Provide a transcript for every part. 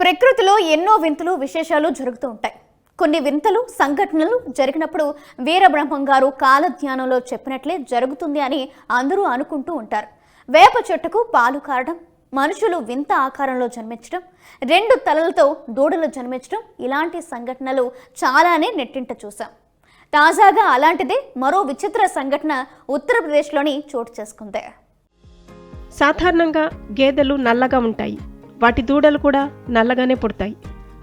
ప్రకృతిలో ఎన్నో వింతలు విశేషాలు జరుగుతూ ఉంటాయి. కొన్ని వింతలు సంఘటనలు జరిగినప్పుడు వీరబ్రహ్మం గారు కాలధ్యానంలో చెప్పినట్లే జరుగుతుంది అని అందరూ అనుకుంటూ ఉంటారు. వేప చెట్టుకు పాలు కారడం మనుషులు వింత ఆకారంలో జన్మించడం రెండు తలలతో దూడలు జన్మించడం ఇలాంటి సంఘటనలు చాలానే నెట్టింట చూశాం. తాజాగా అలాంటిదే మరో విచిత్ర సంఘటన ఉత్తరప్రదేశ్లోని చోటు చేసుకుంది. సాధారణంగా గేదెలు నల్లగా ఉంటాయి. వాటి దూడలు కూడా నల్లగానే పుడతాయి.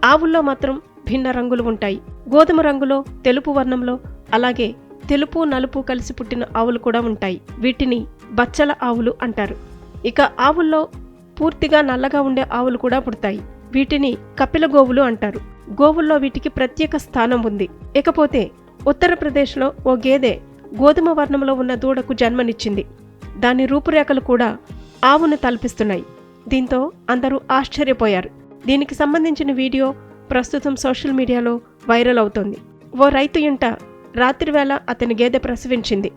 ఆవుల్లో మాత్రం భిన్న రంగులు ఉంటాయి. గోధుమ రంగులో తెలుపు వర్ణంలో అలాగే తెలుపు నలుపు కలిసి పుట్టిన ఆవులు కూడా ఉంటాయి. వీటిని బచ్చల ఆవులు అంటారు. ఇక ఆవుల్లో పూర్తిగా నల్లగా ఉండే ఆవులు కూడా పుడతాయి. వీటిని కపిల గోవులు అంటారు. గోవుల్లో వీటికి ప్రత్యేక స్థానం ఉంది. ఇకపోతే ఉత్తరప్రదేశ్లో ఓ గేదె గోధుమ వర్ణంలో ఉన్న దూడకు జన్మనిచ్చింది. దాని రూపురేఖలు కూడా ఆవును తలపిస్తున్నాయి. దీంతో అందరూ ఆశ్చర్యపోయారు. దీనికి సంబంధించిన వీడియో ప్రస్తుతం సోషల్ మీడియాలో వైరల్ అవుతోంది. ఓ రైతు ఇంట రాత్రివేళ అతని గేదె ప్రసవించింది.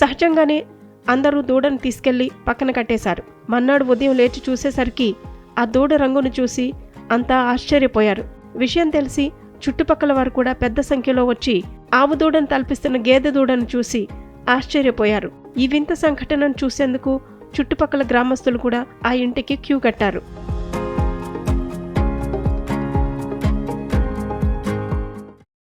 సహజంగానే అందరూ దూడను తీసుకెళ్ళి పక్కన కట్టేశారు. మన్నాడు ఉదయం లేచి చూసేసరికి ఆ దూడ రంగును చూసి అంతా ఆశ్చర్యపోయారు. విషయం తెలిసి చుట్టుపక్కల వారు కూడా పెద్ద సంఖ్యలో వచ్చి ఆవు దూడను తలపిస్తున్న గేదె దూడను చూసి ఆశ్చర్యపోయారు. ఈ వింత సంఘటనను చూసేందుకు చుట్టుపక్కల గ్రామస్తులు కూడా ఆ ఇంటికి క్యూ కట్టారు.